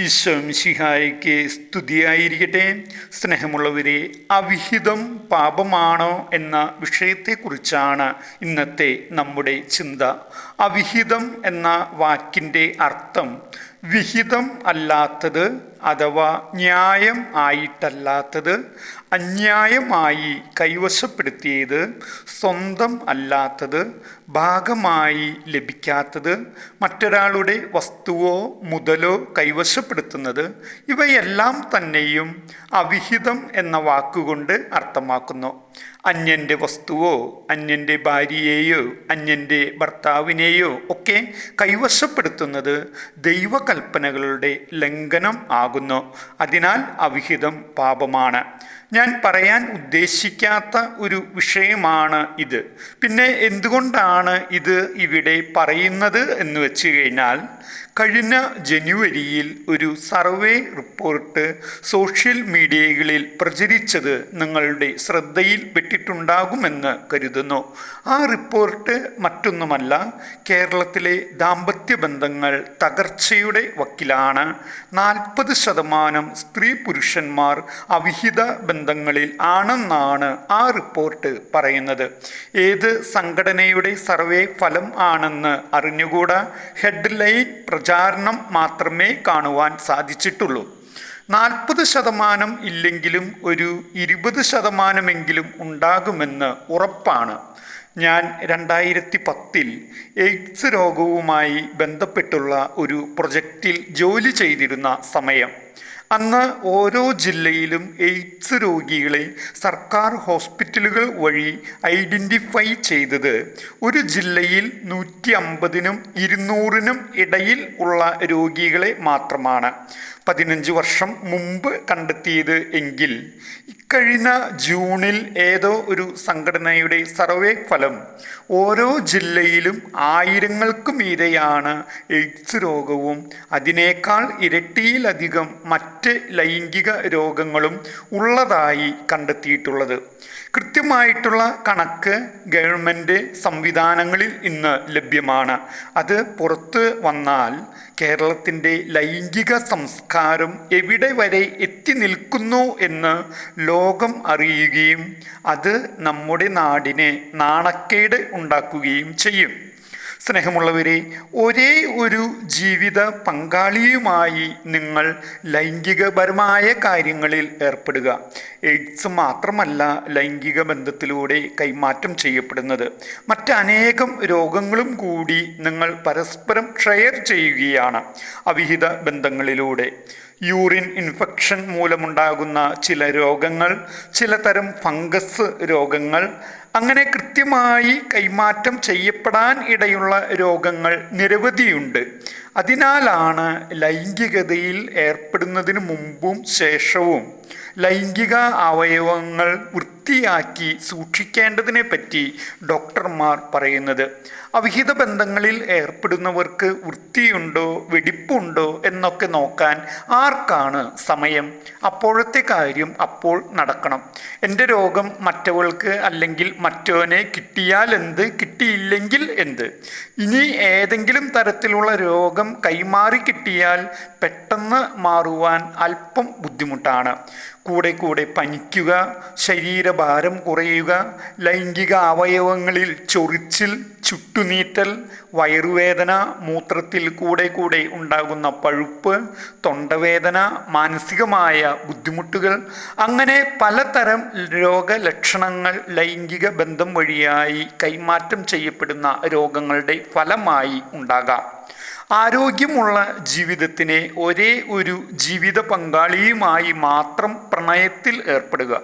ഈശോംശിഹായ്ക്ക് സ്തുതിയായിരിക്കട്ടെ. സ്നേഹമുള്ളവരെ അവിഹിതം പാപമാണോ എന്ന വിഷയത്തെക്കുറിച്ചാണ് ഇന്നത്തെ നമ്മുടെ ചിന്ത. അവിഹിതം എന്ന വാക്കിന്റെ അർത്ഥം വിഹിതം അല്ലാത്തത് അഥവാ ന്യായം ആയിട്ടല്ലാത്തത് അന്യായമായി കൈവശപ്പെടുത്തിയത് സ്വന്തം അല്ലാത്തത് ഭാഗമായി ലഭിക്കാത്തത് മറ്റൊരാളുടെ വസ്തുവോ മുതലോ കൈവശപ്പെടുത്തുന്നത് ഇവയെല്ലാം തന്നെയും അവിഹിതം എന്ന വാക്കുകൊണ്ട് അർത്ഥമാക്കുന്നു. അന്യന്റെ വസ്തുവോ അന്യന്റെ ഭാര്യയെയോ അന്യന്റെ ഭർത്താവിനെയോ ഒക്കെ കൈവശപ്പെടുത്തുന്നത് ദൈവകൽപ്പനകളുടെ ലംഘനം ആകുന്നു. അതിനാൽ അവിഹിതം പാപമാണ്. ഞാൻ പറയാൻ ഉദ്ദേശിക്കാത്ത ഒരു വിഷയമാണ് ഇത്. പിന്നെ എന്തുകൊണ്ടാണ് ഇത് ഇവിടെ പറയുന്നത് എന്ന് വെച്ച് കഴിഞ്ഞാൽ കഴിഞ്ഞ ജനുവരിയിൽ ഒരു സർവേ റിപ്പോർട്ട് സോഷ്യൽ മീഡിയകളിൽ പ്രചരിച്ചത് നിങ്ങളുടെ ശ്രദ്ധയിൽ പെട്ടിട്ടുണ്ടാകുമെന്ന് കരുതുന്നു. ആ റിപ്പോർട്ട് മറ്റൊന്നുമല്ല കേരളത്തിലെ ദാമ്പത്യ ബന്ധങ്ങൾ തകർച്ചയുടെ വക്കിലാണ്. നാൽപ്പത് ശതമാനം സ്ത്രീ പുരുഷന്മാർ അവിഹിത ബന്ധങ്ങളിൽ ആണെന്നാണ് ആ റിപ്പോർട്ട് പറയുന്നത്. ഏത് സംഘടനയുടെ സർവേ ഫലം ആണെന്ന് അറിഞ്ഞുകൂടാ? ഹെഡ്ലൈൻ പ്രചാരണം മാത്രമേ കാണുവാൻ സാധിച്ചിട്ടുള്ളൂ. നാൽപ്പത് ശതമാനം ഇല്ലെങ്കിലും ഒരു ഇരുപത് ശതമാനമെങ്കിലും ഉണ്ടാകുമെന്ന് ഉറപ്പാണ്. ഞാൻ രണ്ടായിരത്തി പത്തിൽ എയ്ഡ്സ് രോഗവുമായി ബന്ധപ്പെട്ടുള്ള ഒരു പ്രൊജക്റ്റിൽ ജോലി ചെയ്തിരുന്ന സമയം. അന്ന് ഓരോ ജില്ലയിലും എയ്ഡ്സ് രോഗികളെ സർക്കാർ ഹോസ്പിറ്റലുകൾ വഴി ഐഡന്റിഫൈ ചെയ്തത്. ഒരു ജില്ലയിൽ നൂറ്റി അമ്പതിനും ഇരുന്നൂറിനും ഇടയിൽ ഉള്ള രോഗികളെ മാത്രമാണ്. പതിനഞ്ച് വർഷം മുമ്പ് കണ്ടെത്തിയത് എങ്കിൽ ഇക്കഴിഞ്ഞ ജൂണിൽ ഏതോ ഒരു സംഘടനയുടെ സർവേ ഫലം ഓരോ ജില്ലയിലും ആയിരങ്ങൾക്ക് മീതെയാണ് എയ്ഡ്സ് രോഗവും. അതിനേക്കാൾ ഇരട്ടിയിലധികം മറ്റ് ലൈംഗിക രോഗങ്ങളും ഉള്ളതായി കണ്ടെത്തിയിട്ടുള്ളത്. കൃത്യമായിട്ടുള്ള കണക്ക് ഗവൺമെന്റ് സംവിധാനങ്ങളിൽ ഇന്ന് ലഭ്യമാണ്. അത് പുറത്ത് വന്നാൽ കേരളത്തിന്റെ ലൈംഗിക സംസ്കാരം എവിടെ വരെ എത്തി നിൽക്കുന്നു എന്ന് ലോകം അറിയുകയും അത് നമ്മുടെ നാടിനെ നാണക്കേട് ഉണ്ടാക്കുകയും ചെയ്യും. സ്നേഹമുള്ളവരെ ഒരേ ഒരു ജീവിത പങ്കാളിയുമായി നിങ്ങൾ ലൈംഗികപരമായ കാര്യങ്ങളിൽ ഏർപ്പെടുക. എയ്ഡ്സ് മാത്രമല്ല ലൈംഗിക ബന്ധത്തിലൂടെ കൈമാറ്റം ചെയ്യപ്പെടുന്നത്. മറ്റനേകം രോഗങ്ങളും കൂടി നിങ്ങൾ പരസ്പരം ഷെയർ ചെയ്യുകയാണ് അവിഹിത ബന്ധങ്ങളിലൂടെ. യൂറിൻ ഇൻഫെക്ഷൻ മൂലമുണ്ടാകുന്ന ചില രോഗങ്ങൾ ചിലതരം ഫംഗസ് രോഗങ്ങൾ അങ്ങനെ കൃത്യമായി കൈമാറ്റം ചെയ്യപ്പെടാൻ ഇടയുള്ള രോഗങ്ങൾ നിരവധിയുണ്ട്. അതിനാലാണ് ലൈംഗികതയിൽ ഏർപ്പെടുന്നതിന് മുമ്പും ശേഷവും ലൈംഗിക അവയവങ്ങൾ വൃത്തിയാക്കി സൂക്ഷിക്കേണ്ടതിനെ പറ്റി ഡോക്ടർമാർ പറയുന്നത്. അവിഹിത ബന്ധങ്ങളിൽ ഏർപ്പെടുന്നവർക്ക് വൃത്തിയുണ്ടോ വെടിപ്പുണ്ടോ എന്നൊക്കെ നോക്കാൻ ആർക്കാണ് സമയം? അപ്പോഴത്തെ കാര്യം അപ്പോൾ നടക്കണം. എന്റെ രോഗം മറ്റവൾക്ക് അല്ലെങ്കിൽ മറ്റവനെ കിട്ടിയാൽ എന്ത്? കിട്ടിയില്ലെങ്കിൽ എന്ത്? ഇനി ഏതെങ്കിലും തരത്തിലുള്ള രോഗം കൈമാറി കിട്ടിയാൽ പെട്ടെന്ന് മാറുവാൻ അല്പം ബുദ്ധിമുട്ടാണ്. കൂടെ കൂടെ പനിക്കുക ശരീരഭാരം കുറയുക ലൈംഗിക അവയവങ്ങളിൽ ചൊറിച്ചിൽ ചുട്ടുനീറ്റൽ വയറുവേദന മൂത്രത്തിൽ കൂടെ കൂടെ ഉണ്ടാകുന്ന പഴുപ്പ് തൊണ്ടവേദന മാനസികമായ ബുദ്ധിമുട്ടുകൾ അങ്ങനെ പലതരം രോഗലക്ഷണങ്ങൾ ലൈംഗിക ബന്ധം വഴിയായി കൈമാറ്റം ചെയ്യപ്പെടുന്ന രോഗങ്ങളുടെ ഫലമായി ഉണ്ടാകാം. ആരോഗ്യമുള്ള ജീവിതത്തിനെ ഒരേ ഒരു ജീവിത പങ്കാളിയുമായി മാത്രം പ്രണയത്തിൽ ഏർപ്പെടുക.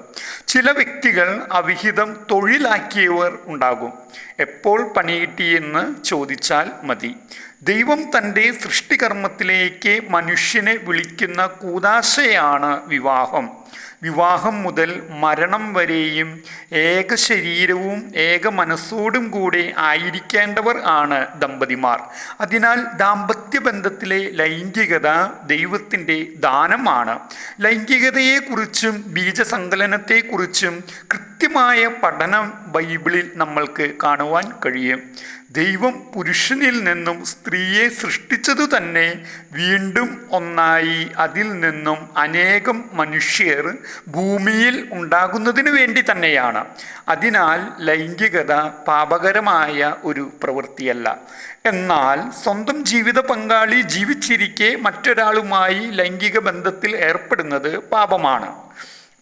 ചില വ്യക്തികൾ അവിഹിതം തൊഴിലാക്കിയവർ ഉണ്ടാകും. എപ്പോൾ പണിയിട്ടിയെന്ന് ചോദിച്ചാൽ മതി. ദൈവം തന്റെ സൃഷ്ടികർമ്മത്തിലേക്ക് മനുഷ്യനെ വിളിക്കുന്ന കൂതാശയാണ് വിവാഹം. വിവാഹം മുതൽ മരണം വരെയും ഏക ശരീരവും ഏക മനസ്സോടും കൂടെ ആയിരിക്കേണ്ടവർ ആണ് ദമ്പതിമാർ. അതിനാൽ ദാമ്പത്യ ബന്ധത്തിലെ ലൈംഗികത ദൈവത്തിന്റെ ദാനമാണ്. ലൈംഗികതയെക്കുറിച്ചും ബീജസങ്കലനത്തെക്കുറിച്ചും കൃത്യമായ പഠനം ബൈബിളിൽ നമ്മൾക്ക് കാണുവാൻ കഴിയും. ദൈവം പുരുഷനിൽ നിന്നും സ്ത്രീയെ സൃഷ്ടിച്ചതു തന്നെ വീണ്ടും ഒന്നായി അതിൽ നിന്നും അനേകം മനുഷ്യർ ഭൂമിയിൽ ഉണ്ടാകുന്നതിന് വേണ്ടി തന്നെയാണ്. അതിനാൽ ലൈംഗികത പാപകരമായ ഒരു പ്രവൃത്തിയല്ല. എന്നാൽ സ്വന്തം ജീവിത പങ്കാളി ജീവിച്ചിരിക്കെ മറ്റൊരാളുമായി ലൈംഗിക ബന്ധത്തിൽ ഏർപ്പെടുന്നത് പാപമാണ്.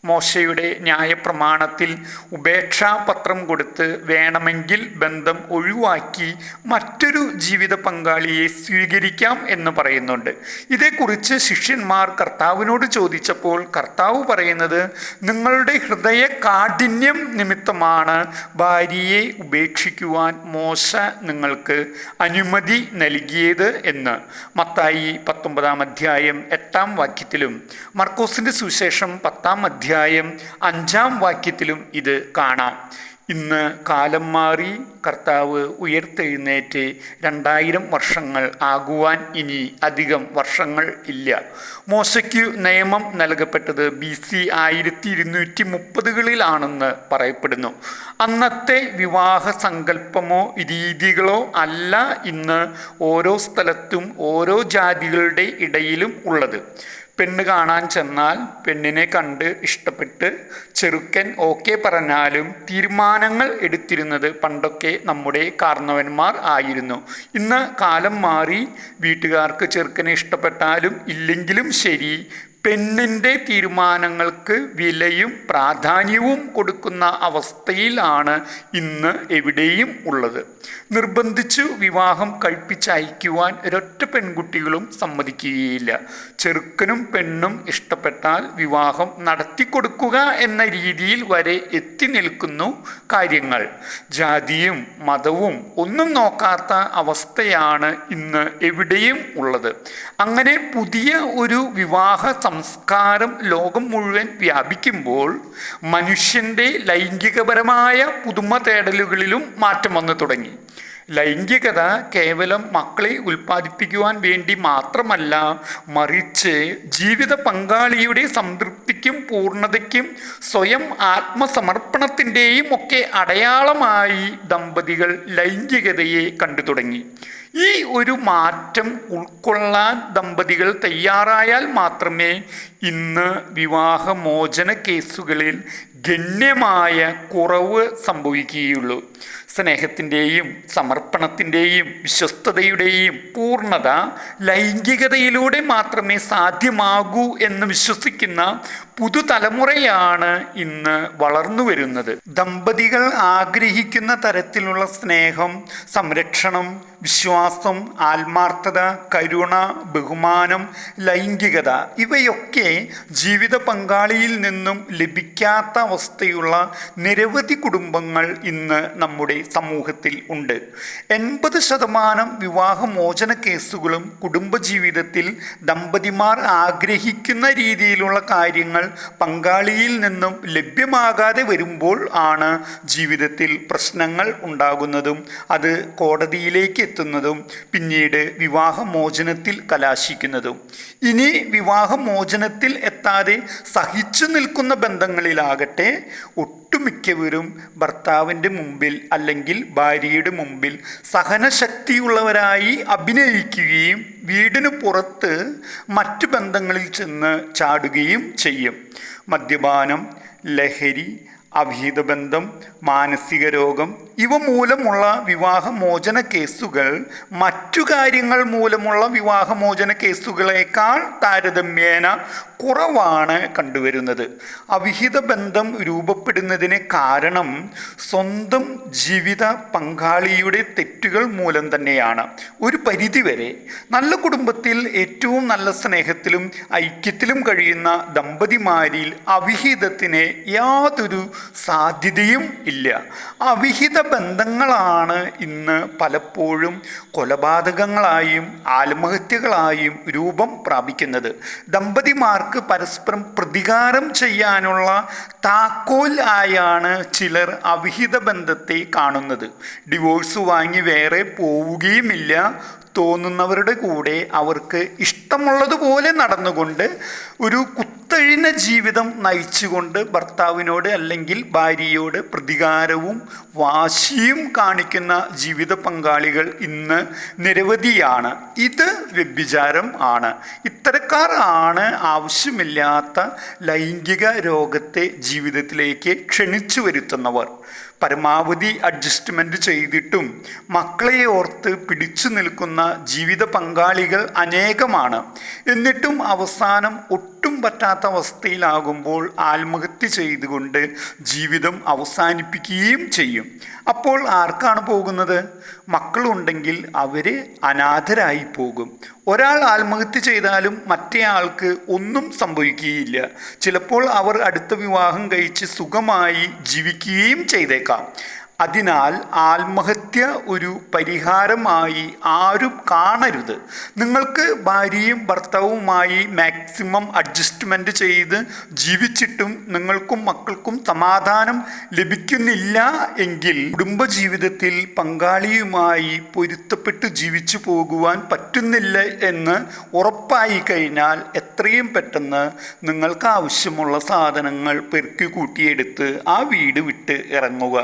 മോശയുടെ ന്യായപ്രമാണത്തിൽ ഉപേക്ഷാപത്രം കൊടുത്ത് വേണമെങ്കിൽ ബന്ധം ഒഴിവാക്കി മറ്റൊരു ജീവിത പങ്കാളിയെ സ്വീകരിക്കാം എന്ന് പറയുന്നുണ്ട്. ഇതേക്കുറിച്ച് ശിഷ്യന്മാർ കർത്താവിനോട് ചോദിച്ചപ്പോൾ കർത്താവ് പറയുന്നത് നിങ്ങളുടെ ഹൃദയ കാഠിന്യം നിമിത്തമാണ് ഭാര്യയെ ഉപേക്ഷിക്കുവാൻ മോശ നിങ്ങൾക്ക് അനുമതി നൽകിയത് എന്ന്. മത്തായി പത്തൊമ്പതാം അധ്യായം എട്ടാം വാക്യത്തിലും മർക്കോസിന്റെ സുവിശേഷം പത്താം അധ്യായം അഞ്ചാം വാക്യത്തിലും ഇത് കാണാം. ഇന്ന് കാലം മാറി കർത്താവ് ഉയർത്തെഴുന്നേറ്റ് രണ്ടായിരം വർഷങ്ങൾ ആകുവാൻ ഇനി അധികം വർഷങ്ങൾ ഇല്ല. മോശയ്ക്ക് നിയമം നൽകപ്പെട്ടത് ബി സി ആയിരത്തി ഇരുന്നൂറ്റി മുപ്പതുകളിലാണെന്ന് പറയപ്പെടുന്നു. അന്നത്തെ വിവാഹ സങ്കല്പമോ രീതികളോ അല്ല ഇന്ന് ഓരോ സ്ഥലത്തും ഓരോ ജാതികളുടെ ഇടയിലും ഉള്ളത്. പെണ്ണ് കാണാൻ ചെന്നാൽ പെണ്ണിനെ കണ്ട് ഇഷ്ടപ്പെട്ട് ചെറുക്കൻ ഓക്കെ പറഞ്ഞാലും തീരുമാനങ്ങൾ എടുത്തിരുന്നത് പണ്ടൊക്കെ നമ്മുടെ കാർന്നവന്മാർ ആയിരുന്നു. ഇന്ന് കാലം മാറി വീട്ടുകാർക്ക് ചെറുക്കനെ ഇഷ്ടപ്പെട്ടാലും ഇല്ലെങ്കിലും ശരി പെണ്ണിന്റെ തീരുമാനങ്ങൾക്ക് വിലയും പ്രാധാന്യവും കൊടുക്കുന്ന അവസ്ഥയിലാണ് ഇന്ന് എവിടെയും ഉള്ളത്. നിർബന്ധിച്ചു വിവാഹം കഴിപ്പിച്ചയക്കുവാൻ ഒരൊറ്റ പെൺകുട്ടികളും സമ്മതിക്കുകയില്ല. ചെറുക്കനും പെണ്ണും ഇഷ്ടപ്പെട്ടാൽ വിവാഹം നടത്തി കൊടുക്കുക എന്ന രീതിയിൽ വരെ എത്തി നിൽക്കുന്നു കാര്യങ്ങൾ. ജാതിയും മതവും ഒന്നും നോക്കാത്ത അവസ്ഥയാണ് ഇന്ന് എവിടെയും ഉള്ളത്. അങ്ങനെ പുതിയ ഒരു വിവാഹ സംസ്കാരം ലോകം മുഴുവൻ വ്യാപിക്കുമ്പോൾ മനുഷ്യന്റെ ലൈംഗികപരമായ പുതുമ തേടലുകളിലും മാറ്റം വന്നു തുടങ്ങി. ലൈംഗികത കേവലം മക്കളെ ഉൽപ്പാദിപ്പിക്കുവാൻ വേണ്ടി മാത്രമല്ല മറിച്ച് ജീവിത പങ്കാളിയുടെ സംതൃപ്തിക്കും പൂർണതയ്ക്കും സ്വയം ആത്മസമർപ്പണത്തിന്റെയും ഒക്കെ അടയാളമായി ദമ്പതികൾ ലൈംഗികതയെ കണ്ടു തുടങ്ങി. ഈ ഒരു മാറ്റം ഉൾക്കൊള്ളാൻ ദമ്പതികൾ തയ്യാറായാൽ മാത്രമേ ഇന്ന് വിവാഹമോചന കേസുകളിൽ ഗണ്യമായ കുറവ് സംഭവിക്കുകയുള്ളൂ. സ്നേഹത്തിന്റെയും സമർപ്പണത്തിന്റെയും വിശ്വസ്തതയുടെയും പൂർണത ലൈംഗികതയിലൂടെ മാത്രമേ സാധ്യമാകൂ എന്ന് വിശ്വസിക്കുന്ന പുതുതലമുറയാണ് ഇന്ന് വളർന്നു വരുന്നത്. ദമ്പതികൾ ആഗ്രഹിക്കുന്ന തരത്തിലുള്ള സ്നേഹം സംരക്ഷണം വിശ്വാസം ആത്മാർത്ഥത കരുണ ബഹുമാനം ലൈംഗികത ഇവയൊക്കെ ജീവിത പങ്കാളിയിൽ നിന്നും ലഭിക്കാത്ത അവസ്ഥയുള്ള നിരവധി കുടുംബങ്ങൾ ഇന്ന് നമ്മുടെ സമൂഹത്തിൽ ഉണ്ട്. എൺപത് ശതമാനം വിവാഹമോചന കേസുകളും കുടുംബജീവിതത്തിൽ ദമ്പതിമാർ ആഗ്രഹിക്കുന്ന രീതിയിലുള്ള കാര്യങ്ങൾ പങ്കാളിയിൽ നിന്നും ലഭ്യമാകാതെ വരുമ്പോൾ ആണ് ജീവിതത്തിൽ പ്രശ്നങ്ങൾ ഉണ്ടാകുന്നതും അത് കോടതിയിലേക്ക് എത്തുന്നതും പിന്നീട് വിവാഹമോചനത്തിൽ കലാശിക്കുന്നതും. ഇനി വിവാഹമോചനത്തിൽ എത്താതെ സഹിച്ചു നിൽക്കുന്ന ബന്ധങ്ങളിലാകട്ടെ ഒട്ടുമിക്കവരും ഭർത്താവിന്റെ മുമ്പിൽ അല്ലെങ്കിൽ ഭാര്യയുടെ മുമ്പിൽ സഹനശക്തിയുള്ളവരായി അഭിനയിക്കുകയും വീടിന് പുറത്ത് മറ്റു ബന്ധങ്ങളിൽ ചെന്ന് ചാടുകയും ചെയ്യും. മദ്യപാനം ലഹരി അഭീതബന്ധം ബന്ധം മാനസിക രോഗം ഇവ മൂലമുള്ള വിവാഹമോചന കേസുകൾ മറ്റു കാര്യങ്ങൾ മൂലമുള്ള വിവാഹമോചന കേസുകളേക്കാൾ താരതമ്യേന കുറവാണ് കണ്ടുവരുന്നത്. അവിഹിത ബന്ധം രൂപപ്പെടുന്നതിന് കാരണം സ്വന്തം ജീവിത പങ്കാളിയുടെ തെറ്റുകൾ മൂലം തന്നെയാണ്. ഒരു പരിധിവരെ നല്ല കുടുംബത്തിൽ ഏറ്റവും നല്ല സ്നേഹത്തിലും ഐക്യത്തിലും കഴിയുന്ന ദമ്പതിമാരിൽ അവിഹിതത്തിന് യാതൊരു സാധ്യതയും ഇല്ല. അവിഹിത ബന്ധങ്ങളാണ് ഇന്ന് പലപ്പോഴും കൊലപാതകങ്ങളായും ആത്മഹത്യകളായും രൂപം പ്രാപിക്കുന്നത്. ദമ്പതിമാർക്ക് പരസ്പരം പ്രതികാരം ചെയ്യാനുള്ള താക്കോൽ ആയാണ് ചിലർ അവിഹിത ബന്ധത്തെ കാണുന്നത്. ഡിവോഴ്സ് വാങ്ങി വേറെ പോവുകയുമില്ല. തോന്നുന്നവരുടെ കൂടെ അവർക്ക് ഇഷ്ടമുള്ളതുപോലെ നടന്നുകൊണ്ട് ഒരു കുത്ത കുത്തഴിഞ്ഞ ജീവിതം നയിച്ചുകൊണ്ട് ഭർത്താവിനോട് അല്ലെങ്കിൽ ഭാര്യയോട് പ്രതികാരവും വാശിയും കാണിക്കുന്ന ജീവിത പങ്കാളികൾ ഇന്ന് നിരവധിയാണ്. ഇത് വ്യഭിചാരം ആണ്. ഇത്തരക്കാർ ആണ് ആവശ്യമില്ലാത്ത ലൈംഗിക രോഗത്തെ ജീവിതത്തിലേക്ക് ക്ഷണിച്ചു വരുത്തുന്നവർ. പരമാവധി അഡ്ജസ്റ്റ്മെന്റ് ചെയ്തിട്ടും മക്കളെ ഓർത്ത് പിടിച്ചു നിൽക്കുന്ന ജീവിത പങ്കാളികൾ അനേകമാണ്. എന്നിട്ടും അവസാനം ഒട്ടും പറ്റാത്ത അവസ്ഥയിലാകുമ്പോൾ ആത്മഹത്യ ചെയ്തുകൊണ്ട് ജീവിതം അവസാനിപ്പിക്കുകയും ചെയ്യും. അപ്പോൾ ആർക്കാണ് പോകുന്നത്? മക്കളുണ്ടെങ്കിൽ അവർ അനാഥരായി പോകും. ഒരാൾ ആത്മഹത്യ ചെയ്താലും മറ്റേ ആൾക്ക് ഒന്നും സംഭവിക്കുകയില്ല. ചിലപ്പോൾ അവർ അടുത്ത വിവാഹം കഴിച്ച് സുഖമായി ജീവിക്കുകയും ചെയ്തേക്കാം. 음. അതിനാൽ ആത്മഹത്യ ഒരു പരിഹാരമായി ആരും കാണരുത്. നിങ്ങൾക്ക് ഭാര്യയും ഭർത്താവുമായി മാക്സിമം അഡ്ജസ്റ്റ്മെന്റ് ചെയ്ത് ജീവിച്ചിട്ടും നിങ്ങൾക്കും മക്കൾക്കും സമാധാനം ലഭിക്കുന്നില്ല എങ്കിൽ കുടുംബജീവിതത്തിൽ പങ്കാളിയുമായി പൊരുത്തപ്പെട്ട് ജീവിച്ചു പോകുവാൻ പറ്റുന്നില്ല എന്ന് ഉറപ്പായി കഴിഞ്ഞാൽ എത്രയും പെട്ടെന്ന് നിങ്ങൾക്ക് ആവശ്യമുള്ള സാധനങ്ങൾ പെറുക്കി കൂട്ടിയെടുത്ത് ആ വീട് വിട്ട് ഇറങ്ങുക.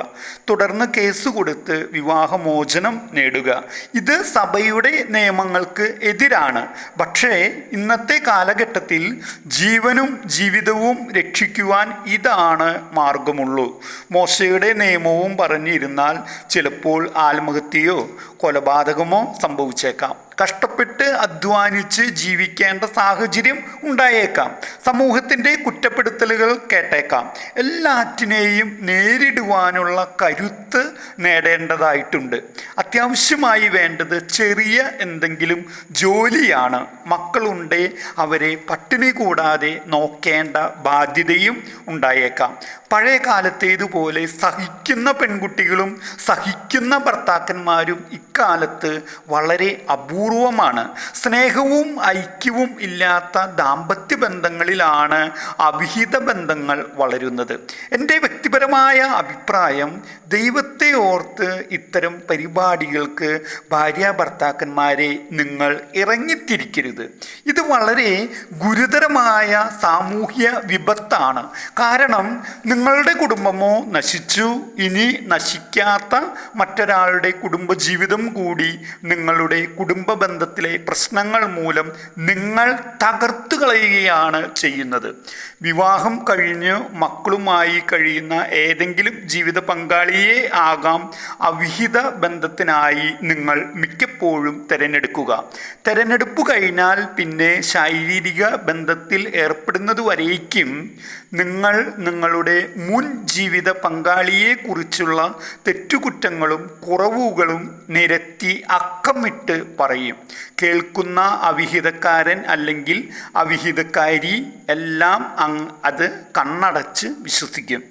തുടർന്ന് കേസ് കൊടുത്ത് വിവാഹമോചനം നേടുക. ഇത് സഭയുടെ നിയമങ്ങൾക്ക് എതിരാണ്. പക്ഷേ ഇന്നത്തെ കാലഘട്ടത്തിൽ ജീവനും ജീവിതവും രക്ഷിക്കുവാൻ ഇതാണ് മാർഗമുള്ളൂ. മോശയുടെ നിയമവും പറഞ്ഞിരുന്നാൽ ചിലപ്പോൾ ആത്മഹത്യയോ കൊലപാതകമോ സംഭവിച്ചേക്കാം. കഷ്ടപ്പെട്ട് അധ്വാനിച്ച് ജീവിക്കേണ്ട സാഹചര്യം ഉണ്ടായേക്കാം. സമൂഹത്തിന്റെ കുറ്റപ്പെടുത്തലുകൾ കേട്ടേക്കാം. എല്ലാറ്റിനെയും നേരിടുവാനുള്ള കരുത്ത് നേടേണ്ടതായിട്ടുണ്ട്. അത്യാവശ്യമായി വേണ്ടത് ചെറിയ എന്തെങ്കിലും ജോലിയാണ്. മക്കളുണ്ടേ അവരെ പട്ടിണി കൂടാതെ നോക്കേണ്ട ബാധ്യതയും ഉണ്ടായേക്കാം. പഴയ കാലത്തേതുപോലെ സഹിക്കുന്ന പെൺകുട്ടികളും സഹിക്കുന്ന ഭർത്താക്കന്മാരും ഇക്കാലത്ത് വളരെ അപൂർവമാണ്. സ്നേഹവും ഐക്യവും ഇല്ലാത്ത ദാമ്പത്യ ബന്ധങ്ങളിലാണ് അവിഹിത ബന്ധങ്ങൾ വളരുന്നത്. എന്റെ വ്യക്തിപരമായ അഭിപ്രായം ദൈവത്തെ ഓർത്ത് ഇത്തരം പരിപാടികൾക്ക് ഭാര്യ ഭർത്താക്കന്മാരെ നിങ്ങൾ ഇറങ്ങിത്തിരിക്കരുത്. ഇത് വളരെ ഗുരുതരമായ സാമൂഹ്യ വിപത്താണ്. കാരണം നിങ്ങളുടെ കുടുംബമോ നശിച്ചു ഇനി നശിക്കാത്ത മറ്റൊരാളുടെ കുടുംബജീവിതം കൂടി നിങ്ങളുടെ കുടുംബ ബന്ധത്തിലെ പ്രശ്നങ്ങൾ മൂലം നിങ്ങൾ തകർത്തു കളയുകയാണ് ചെയ്യുന്നത്. വിവാഹം കഴിഞ്ഞ് മക്കളുമായി കഴിയുന്ന ഏതെങ്കിലും ജീവിത പങ്കാളിയെ ആകാം. അവിഹിത ബന്ധത്തിനായി നിങ്ങൾ മിക്കപ്പോഴും തിരഞ്ഞെടുക്കുക. തിരഞ്ഞെടുപ്പ് കഴിഞ്ഞാൽ പിന്നെ ശാരീരിക ബന്ധത്തിൽ ഏർപ്പെടുന്നതുവരേക്കും നിങ്ങൾ നിങ്ങളുടെ മുൻ ജീവിത പങ്കാളിയെക്കുറിച്ചുള്ള തെറ്റുകുറ്റങ്ങളും കുറവുകളും നിരത്തി അക്കമിട്ട് പറയും. കേൾക്കുന്ന അവിഹിതക്കാരൻ അല്ലെങ്കിൽ അവിഹിതക്കാരി എല്ലാം അത് കണ്ണടച്ച് വിശ്വസിക്കും.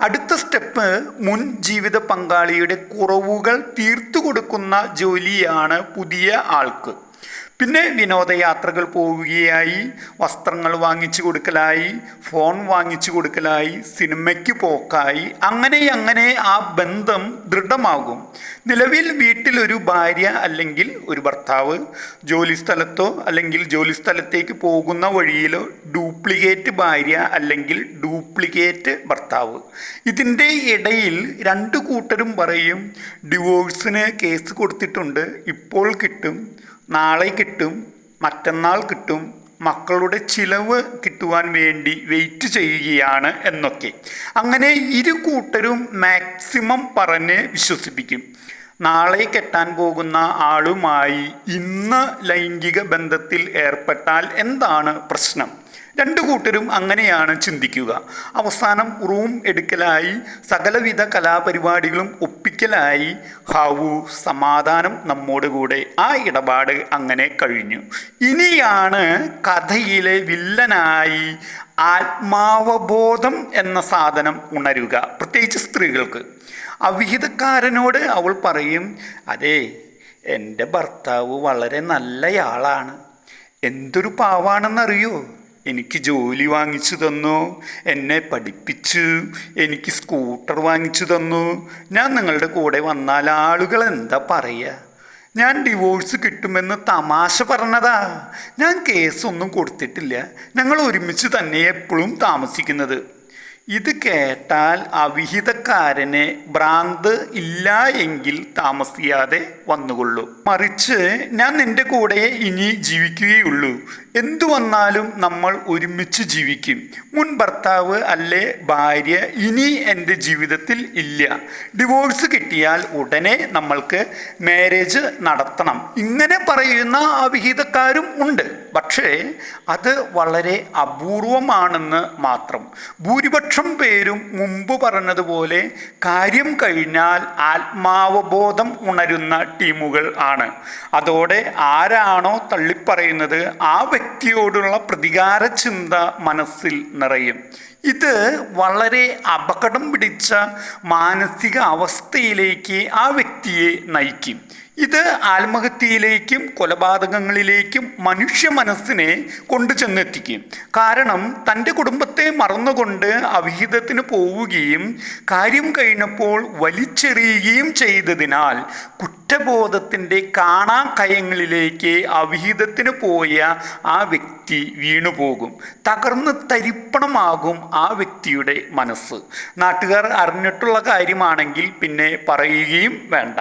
അടുത്ത സ്റ്റെപ്പ് മുൻ ജീവിത പങ്കാളിയുടെ കുറവുകൾ തീർത്തു കൊടുക്കുന്ന ജോലിയാണ് പുതിയ ആൾക്ക്. പിന്നെ വിനോദയാത്രകൾ പോവുകയായി വസ്ത്രങ്ങൾ വാങ്ങിച്ചു കൊടുക്കലായി ഫോൺ വാങ്ങിച്ചു കൊടുക്കലായി സിനിമയ്ക്ക് പോക്കായി അങ്ങനെ അങ്ങനെ ആ ബന്ധം ദൃഢമാകും. നിലവിൽ വീട്ടിലൊരു ഭാര്യ അല്ലെങ്കിൽ ഒരു ഭർത്താവ് ജോലി സ്ഥലത്തോ അല്ലെങ്കിൽ ജോലി സ്ഥലത്തേക്ക് പോകുന്ന വഴിയിലോ ഡ്യൂപ്ലിക്കേറ്റ് ഭാര്യ അല്ലെങ്കിൽ ഡ്യൂപ്ലിക്കേറ്റ് ഭർത്താവ്. ഇതിന്റെ ഇടയിൽ രണ്ട് കൂട്ടരും പറയും ഡിവോഴ്സിന് കേസ് കൊടുത്തിട്ടുണ്ട് ഇപ്പോൾ കിട്ടും. നാളെ കിട്ടും മറ്റന്നാൾ കിട്ടും മക്കളുടെ ചിലവ് കിട്ടുവാൻ വേണ്ടി വെയിറ്റ് ചെയ്യുകയാണ് എന്നൊക്കെ. അങ്ങനെ ഇരു കൂട്ടരും മാക്സിമം പറഞ്ഞ് വിശ്വസിപ്പിക്കും. നാളെ കെട്ടാൻ പോകുന്ന ആളുമായി ഇന്ന് ലൈംഗിക ബന്ധത്തിൽ ഏർപ്പെട്ടാൽ എന്താണ് പ്രശ്നം? രണ്ടു കൂട്ടരും അങ്ങനെയാണ് ചിന്തിക്കുക. അവസാനം റൂം എടുക്കലായി സകലവിധ കലാപരിപാടികളും ഒപ്പിക്കലായി. ഹാവു സമാധാനം നമ്മോട് കൂടെ. ആ ഇടപാട് അങ്ങനെ കഴിഞ്ഞു. ഇനിയാണ് കഥയിലെ വില്ലനായി ആത്മാവബോധം എന്ന സാധനം ഉണരുക. പ്രത്യേകിച്ച് സ്ത്രീകൾക്ക്. അവിഹിതക്കാരനോട് അവൾ പറയും അതെ എന്റെ ഭർത്താവ് വളരെ നല്ലയാളാണ്. എന്തൊരു പാവാണെന്നറിയോ? എനിക്ക് ജോലി വാങ്ങിച്ചു തന്നു എന്നെ പഠിപ്പിച്ചു എനിക്ക് സ്കൂട്ടർ വാങ്ങിച്ചു തന്നു. ഞാൻ നിങ്ങളുടെ കൂടെ വന്നാൽ ആളുകൾ എന്താ പറയുക ഞാൻ ഡിവോഴ്സ് കിട്ടുമെന്ന് തമാശ പറഞ്ഞതാ. ഞാൻ കേസൊന്നും കൊടുത്തിട്ടില്ല. ഞങ്ങൾ ഒരുമിച്ച് തന്നെ എപ്പോഴും താമസിക്കുന്നത്. ഇത് കേട്ടാൽ ആ വിഹിതക്കാരന് ഭ്രാന്ത് ഇല്ല എങ്കിൽ താമസിയാതെ വന്നുകൊള്ളൂ. മറിച്ച് ഞാൻ നിന്റെ കൂടെ ഇനി ജീവിക്കുകയുള്ളൂ. എന്തു വന്നാലും നമ്മൾ ഒരുമിച്ച് ജീവിക്കും. മുൻ ഭർത്താവ് അല്ലേ ഭാര്യ ഇനി എന്റെ ജീവിതത്തിൽ ഇല്ല. ഡിവോഴ്സ് കിട്ടിയാൽ ഉടനെ നമ്മൾക്ക് മാരേജ് നടത്തണം. ഇങ്ങനെ പറയുന്ന അവിഹിതക്കാരും ഉണ്ട്. പക്ഷേ അത് വളരെ അപൂർവമാണെന്ന് മാത്രം. ഭൂരിപക്ഷം പേരും മുമ്പ് പറഞ്ഞതുപോലെ കാര്യം കഴിഞ്ഞാൽ ആത്മാവബോധം ഉണരുന്ന ടീമുകൾ ആണ്. അതോടെ ആരാണോ തള്ളിപ്പറയുന്നത് ആ വ്യക്തിയോടുള്ള പ്രതികാര ചിന്ത മനസ്സിൽ നിറയും. ഇത് വളരെ അപകടം പിടിച്ച മാനസിക അവസ്ഥയിലേക്ക് ആ വ്യക്തിയെ നയിക്കും. ഇത് ആത്മഹത്യയിലേക്കും കൊലപാതകങ്ങളിലേക്കും മനുഷ്യ മനസ്സിനെ കൊണ്ടു ചെന്നെത്തിക്കും. കാരണം തന്റെ കുടുംബത്തെ മറന്നുകൊണ്ട് അവിഹിതത്തിന് പോവുകയും കാര്യം കഴിഞ്ഞപ്പോൾ വലിച്ചെറിയുകയും ചെയ്തതിനാൽ കുറ്റബോധത്തിന്റെ കാണാക്കയങ്ങളിലേക്ക് അവിഹിതത്തിന് പോയ ആ വ്യക്തി വീണുപോകും. തകർന്ന് തരിപ്പണമാകും ആ വ്യക്തിയുടെ മനസ്സ്. നാട്ടുകാർ അറിഞ്ഞിട്ടുള്ള കാര്യമാണെങ്കിൽ പിന്നെ പറയുകയും വേണ്ട.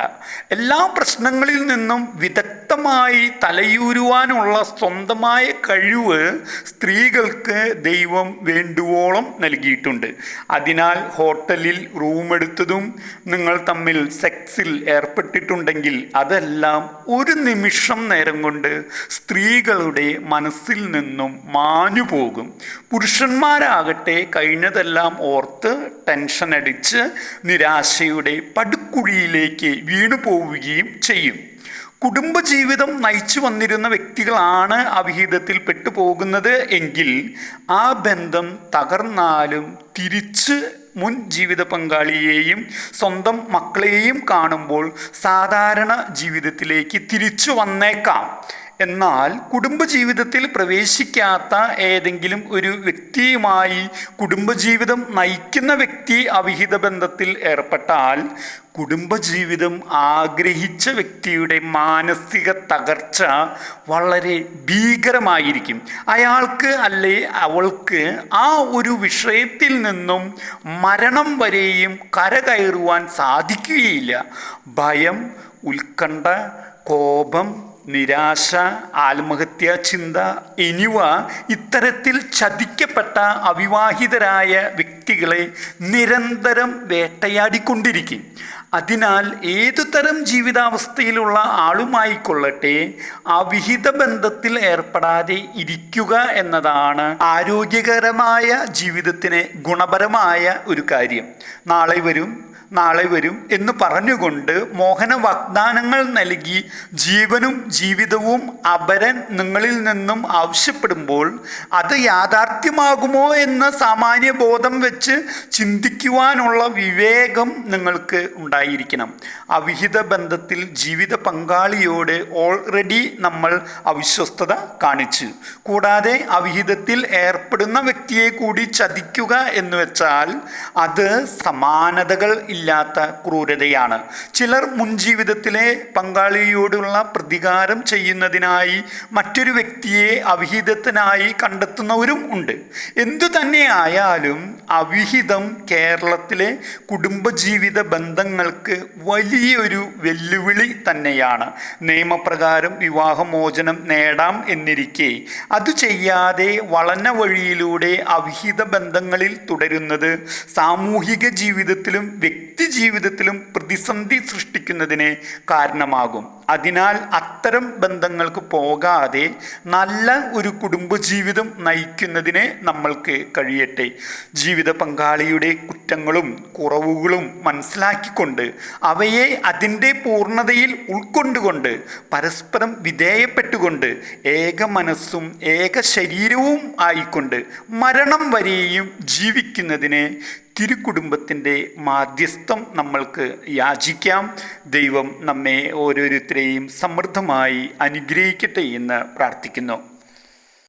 എല്ലാ പ്രശ്നങ്ങളിൽ നിന്നും വിദഗ്ധമായി തലയൂരുവാനുള്ള സ്വന്തമായ കഴിവ് സ്ത്രീകൾക്ക് ദൈവം വേണ്ടുവോളം നൽകിയിട്ടുണ്ട്. അതിനാൽ ഹോട്ടലിൽ റൂം എടുത്തതും നിങ്ങൾ തമ്മിൽ സെക്സിൽ ഏർപ്പെട്ടിട്ടുണ്ടെങ്കിൽ അതെല്ലാം ഒരു നിമിഷം നേരം കൊണ്ട് സ്ത്രീകളുടെ മനസ്സിൽ നിന്നും മാഞ്ഞു പോകും. പുരുഷന്മാരാകട്ടെ കഴിഞ്ഞതെല്ലാം ഓർത്ത് ടെൻഷൻ അടിച്ച് നിരാശയുടെ പടുക്കുഴിയിലേക്ക് വീണു പോവുകയും ചെയ്യും. കുടുംബജീവിതം നയിച്ചു വന്നിരുന്ന വ്യക്തികളാണ് അവിഹിതത്തിൽ പെട്ടുപോകുന്നത് എങ്കിൽ ആ ബന്ധം തകർന്നാലും തിരിച്ച് മുൻ ജീവിത പങ്കാളിയെയും സ്വന്തം മക്കളെയും കാണുമ്പോൾ സാധാരണ ജീവിതത്തിലേക്ക് തിരിച്ചു വന്നേക്കാം. എന്നാൽ കുടുംബജീവിതത്തിൽ പ്രവേശിക്കാത്ത ഏതെങ്കിലും ഒരു വ്യക്തിയുമായി കുടുംബജീവിതം നയിക്കുന്ന വ്യക്തി അവിഹിത ബന്ധത്തിൽ ഏർപ്പെട്ടാൽ കുടുംബജീവിതം ആഗ്രഹിച്ച വ്യക്തിയുടെ മാനസിക തകർച്ച വളരെ ഭീകരമായിരിക്കും. അയാൾക്ക് അല്ലെ അവൾക്ക് ആ ഒരു വിഷയത്തിൽ നിന്നും മരണം വരെയും കരകയറുവാൻ സാധിക്കുകയില്ല. ഭയം ഉത്കണ്ഠ കോപം നിരാശ ആത്മഹത്യാ ചിന്ത എന്നിവ ഇത്തരത്തിൽ ചതിക്കപ്പെട്ട അവിവാഹിതരായ വ്യക്തികളെ നിരന്തരം വേട്ടയാടിക്കൊണ്ടിരിക്കും. അതിനാൽ ഏതു തരം ജീവിതാവസ്ഥയിലുള്ള ആളുമായിക്കൊള്ളട്ടെ അവിഹിത ബന്ധത്തിൽ ഏർപ്പെടാതെ ഇരിക്കുക എന്നതാണ് ആരോഗ്യകരമായ ജീവിതത്തിന് ഗുണപരമായ ഒരു കാര്യം. നാളെ വരും നാളെ വരും എന്ന് പറഞ്ഞുകൊണ്ട് മോഹന വാഗ്ദാനങ്ങൾ നൽകി ജീവനും ജീവിതവും അപരൻ നിങ്ങളിൽ നിന്നും ആവശ്യപ്പെടുമ്പോൾ അത് യാഥാർത്ഥ്യമാകുമോ എന്ന സാമാന്യ ബോധം വെച്ച് ചിന്തിക്കുവാനുള്ള വിവേകം നിങ്ങൾക്ക് ഉണ്ടായിരിക്കണം. അവിഹിത ബന്ധത്തിൽ ജീവിത പങ്കാളിയോട് ഓൾറെഡി നമ്മൾ അവിശ്വസ്തത കാണിച്ചു. കൂടാതെ അവിഹിതത്തിൽ ഏർപ്പെടുന്ന വ്യക്തിയെ കൂടി ചതിക്കുക എന്ന് വെച്ചാൽ അത് സമാനതകൾ ഇല്ലാത്ത ക്രൂരതയാണ്. ചിലർ മുൻജീവിതത്തിലെ പങ്കാളിയോടുള്ള പ്രതികാരം ചെയ്യുന്നതിനായി മറ്റൊരു വ്യക്തിയെ അവിഹിതത്തിനായി കണ്ടെത്തുന്നവരും ഉണ്ട്. എന്തു തന്നെ ആയാലും അവിഹിതം കേരളത്തിലെ കുടുംബജീവിത ബന്ധങ്ങൾക്ക് വലിയൊരു വെല്ലുവിളി തന്നെയാണ്. നിയമപ്രകാരം വിവാഹമോചനം നേടാം എന്നിരിക്കെ. അത് ചെയ്യാതെ വളഞ്ഞ വഴിയിലൂടെ അവിഹിത ബന്ധങ്ങളിൽ തുടരുന്നത് സാമൂഹിക ജീവിതത്തിലും വ്യക്തി ജീവിതത്തിലും പ്രതിസന്ധി സൃഷ്ടിക്കുന്നതിന് കാരണമാകും. അതിനാൽ അത്തരം ബന്ധങ്ങൾക്ക് പോകാതെ നല്ല ഒരു കുടുംബജീവിതം നയിക്കുന്നതിന് നമ്മൾക്ക് കഴിയട്ടെ. ജീവിത പങ്കാളിയുടെ കുറ്റങ്ങളും കുറവുകളും മനസ്സിലാക്കിക്കൊണ്ട് അവയെ അതിന്റെ പൂർണതയിൽ ഉൾക്കൊണ്ടുകൊണ്ട് പരസ്പരം വിധേയപ്പെട്ടുകൊണ്ട് ഏക മനസ്സും ഏക ശരീരവും ആയിക്കൊണ്ട് മരണം വരെയും ജീവിക്കുന്നതിന് തിരുക്കുടുംബത്തിന്റെ മാധ്യസ്ഥം നമ്മൾക്ക് യാചിക്കാം. ദൈവം നമ്മെ ഓരോരുത്തരെയും സമൃദ്ധമായി അനുഗ്രഹിക്കട്ടെ എന്ന് പ്രാർത്ഥിക്കുന്നു.